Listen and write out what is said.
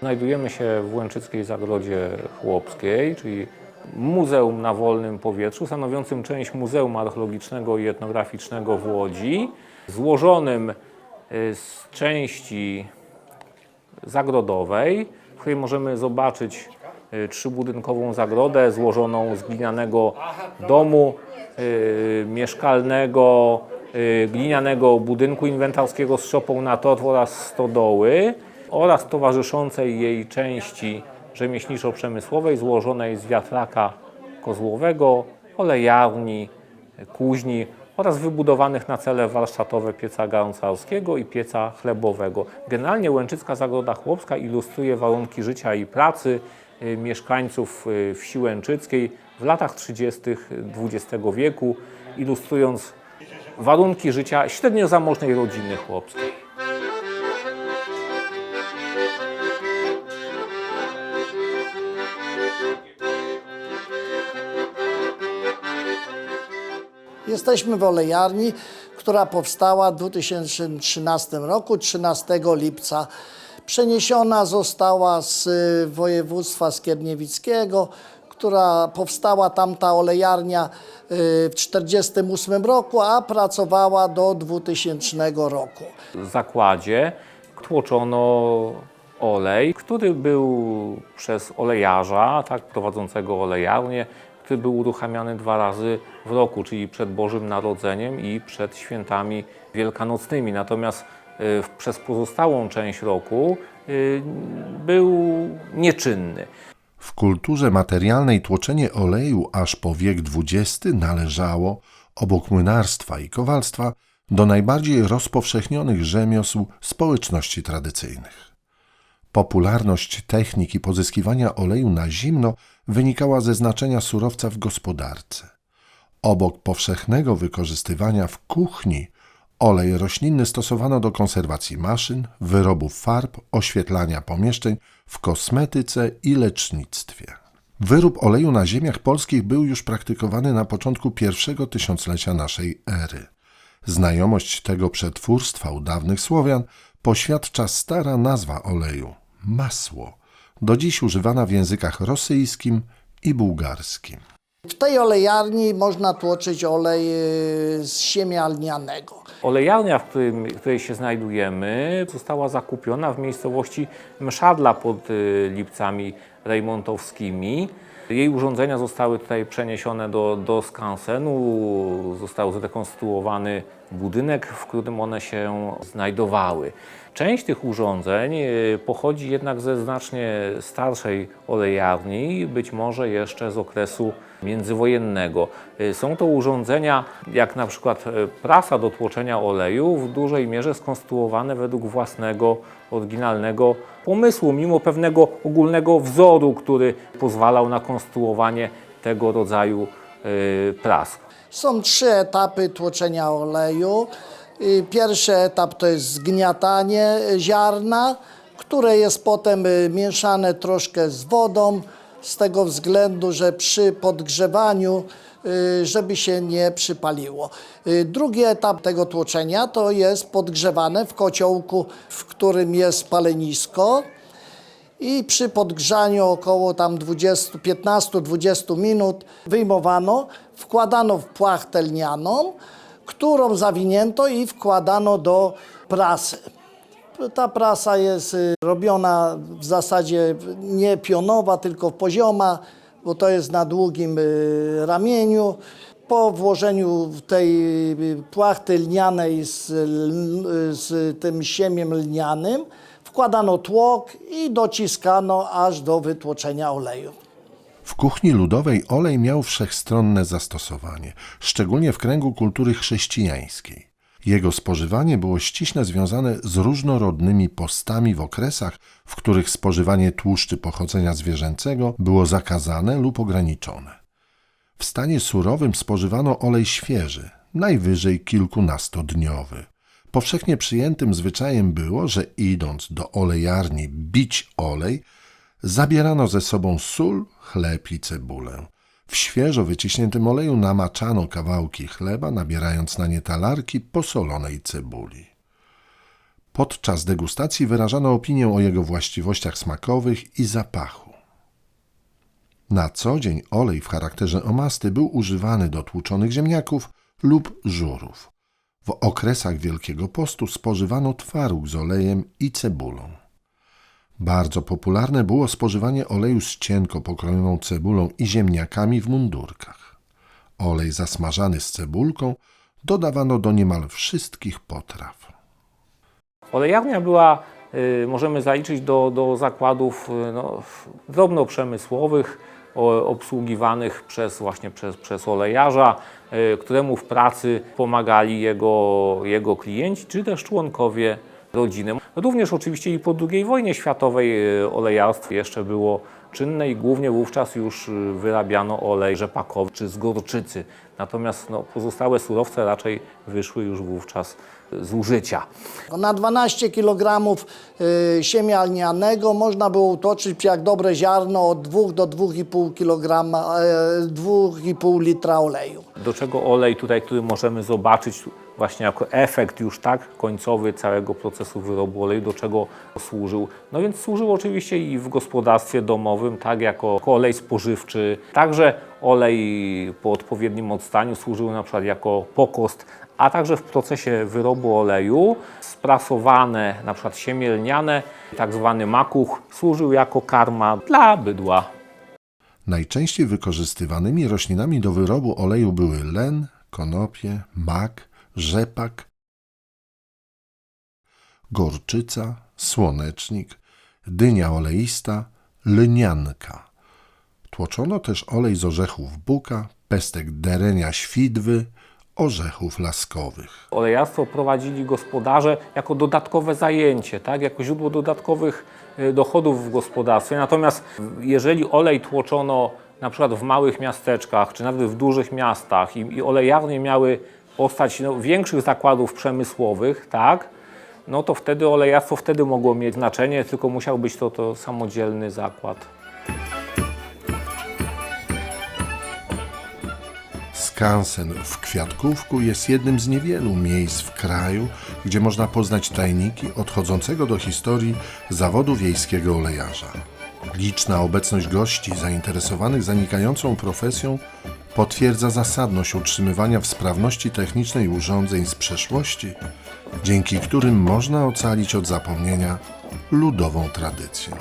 Znajdujemy się w Łęczyckiej Zagrodzie Chłopskiej, czyli Muzeum na Wolnym Powietrzu, stanowiącym część Muzeum Archeologicznego i Etnograficznego w Łodzi, złożonym y, z części zagrodowej, w której możemy zobaczyć y, trzybudynkową zagrodę złożoną z glinianego domu y, mieszkalnego, y, glinianego budynku inwentarskiego z szopą na torf oraz stodoły oraz towarzyszącej jej części rzemieślniczo-przemysłowej złożonej z wiatraka kozłowego, olejarni, kuźni oraz wybudowanych na cele warsztatowe pieca garncarskiego i pieca chlebowego. Generalnie Łęczycka Zagroda Chłopska ilustruje warunki życia i pracy y, mieszkańców y, wsi Łęczyckiej w latach 30. XX wieku, ilustrując warunki życia średnio zamożnej rodziny chłopskiej. Jesteśmy w olejarni, która powstała w 2013 roku, 13 lipca. Przeniesiona została z y, województwa skierniewickiego, która powstała tamta olejarnia y, w 1948 roku, a pracowała do 2000 roku. W zakładzie tłoczono olej, który był przez olejarza, tak, prowadzącego olejarnię, który był uruchamiany dwa razy w roku, czyli przed Bożym Narodzeniem i przed świętami wielkanocnymi. Natomiast y, przez pozostałą część roku y, był nieczynny. W kulturze materialnej tłoczenie oleju aż po wiek XX należało, obok młynarstwa i kowalstwa, do najbardziej rozpowszechnionych rzemiosł społeczności tradycyjnych. Popularność techniki pozyskiwania oleju na zimno wynikała ze znaczenia surowca w gospodarce. Obok powszechnego wykorzystywania w kuchni, olej roślinny stosowano do konserwacji maszyn, wyrobów farb, oświetlania pomieszczeń w kosmetyce i lecznictwie. Wyrób oleju na ziemiach polskich był już praktykowany na początku pierwszego tysiąclecia naszej ery. Znajomość tego przetwórstwa u dawnych Słowian poświadcza stara nazwa oleju masło, do dziś używana w językach rosyjskim i bułgarskim. W tej olejarni można tłoczyć olej y, z siemię lnianego. Olejarnia, w, którym, w której się znajdujemy, została zakupiona w miejscowości Mszadla pod y, Lipcami Rejmontowskimi. Jej urządzenia zostały tutaj przeniesione do, do skansenu, został zrekonstruowany budynek, w którym one się znajdowały. Część tych urządzeń y, pochodzi jednak ze znacznie starszej olejarni, być może jeszcze z okresu międzywojennego. Y, Są to urządzenia, jak na przykład e, prasa do tłoczenia oleju, w dużej mierze skonstruowane według własnego, oryginalnego pomysłu, mimo pewnego ogólnego wzoru, który pozwalał na konstruowanie tego rodzaju y, pras. Są trzy etapy tłoczenia oleju. Y, Pierwszy etap to jest zgniatanie ziarna, które jest potem y, mieszane troszkę z wodą, z tego względu, że przy podgrzewaniu, żeby się nie przypaliło. Y, Drugi etap tego tłoczenia to jest podgrzewane w kociołku, w którym jest palenisko i przy podgrzaniu około tam 20, 15-20 minut wyjmowano, wkładano w płachtę lnianą, którą zawinięto i wkładano do prasy. Ta prasa jest y, robiona w zasadzie nie pionowa, tylko pozioma, bo to jest na długim y, ramieniu. Po włożeniu tej y, płachty lnianej z, l- z tym siemiem lnianym wkładano tłok i dociskano aż do wytłoczenia oleju. W kuchni ludowej olej miał wszechstronne zastosowanie, szczególnie w kręgu kultury chrześcijańskiej. Jego spożywanie było ściśle związane z różnorodnymi postami w okresach, w których spożywanie tłuszczy pochodzenia zwierzęcego było zakazane lub ograniczone. W stanie surowym spożywano olej świeży, najwyżej kilkunastodniowy. Powszechnie przyjętym zwyczajem było, że idąc do olejarni bić olej, zabierano ze sobą sól, chleb i cebulę. W świeżo wyciśniętym oleju namaczano kawałki chleba, nabierając na nie talarki posolonej cebuli. Podczas degustacji wyrażano opinię o jego właściwościach smakowych i zapachu. Na co dzień olej w charakterze omasty był używany do tłuczonych ziemniaków lub żurów. W okresach Wielkiego Postu spożywano twaróg z olejem i cebulą. Bardzo popularne było spożywanie oleju z cienko pokrojoną cebulą i ziemniakami w mundurkach. Olej zasmażany z cebulką dodawano do niemal wszystkich potraw. Olejarnia była, y, możemy zaliczyć do, do zakładów y, no, drobnoprzemysłowych, o, obsługiwanych przez, właśnie przez, przez olejarza, y, któremu w pracy pomagali jego, jego klienci, czy też członkowie rodziny. Również oczywiście i po II wojnie światowej y, olejarstwo jeszcze było czynne i głównie wówczas już y, wyrabiano olej rzepakowy czy z gorczycy. Natomiast no, pozostałe surowce raczej wyszły już wówczas z użycia. Na 12 kg siemię lnianego można było utoczyć jak dobre ziarno od 2 do 2,5 kg, y, 2,5 litra oleju. Do czego olej tutaj, który możemy zobaczyć właśnie jako efekt już tak końcowy całego procesu wyrobu oleju, do czego służył. No więc służył oczywiście i w gospodarstwie domowym, tak jako olej spożywczy. Także olej po odpowiednim odstaniu służył na przykład jako pokost, a także w procesie wyrobu oleju sprasowane na przykład siemię lniane, tak zwany makuch, służył jako karma dla bydła. Najczęściej wykorzystywanymi roślinami do wyrobu oleju były len, konopie, mak, rzepak, gorczyca, słonecznik, dynia oleista, lnianka. Tłoczono też olej z orzechów buka, pestek derenia świdwy, orzechów laskowych. Olejarstwo prowadzili gospodarze jako dodatkowe zajęcie, tak? jako źródło dodatkowych y, dochodów w gospodarstwie. Natomiast jeżeli olej tłoczono na przykład w małych miasteczkach, czy nawet w dużych miastach i, i olejarnie miały postać no, większych zakładów przemysłowych, tak? no to wtedy olejarstwo wtedy mogło mieć znaczenie, tylko musiał być to, to samodzielny zakład. Skansen w Kwiatkówku jest jednym z niewielu miejsc w kraju, gdzie można poznać tajniki odchodzącego do historii zawodu wiejskiego olejarza. Liczna obecność gości zainteresowanych zanikającą profesją potwierdza zasadność utrzymywania w sprawności technicznej urządzeń z przeszłości, dzięki którym można ocalić od zapomnienia ludową tradycję.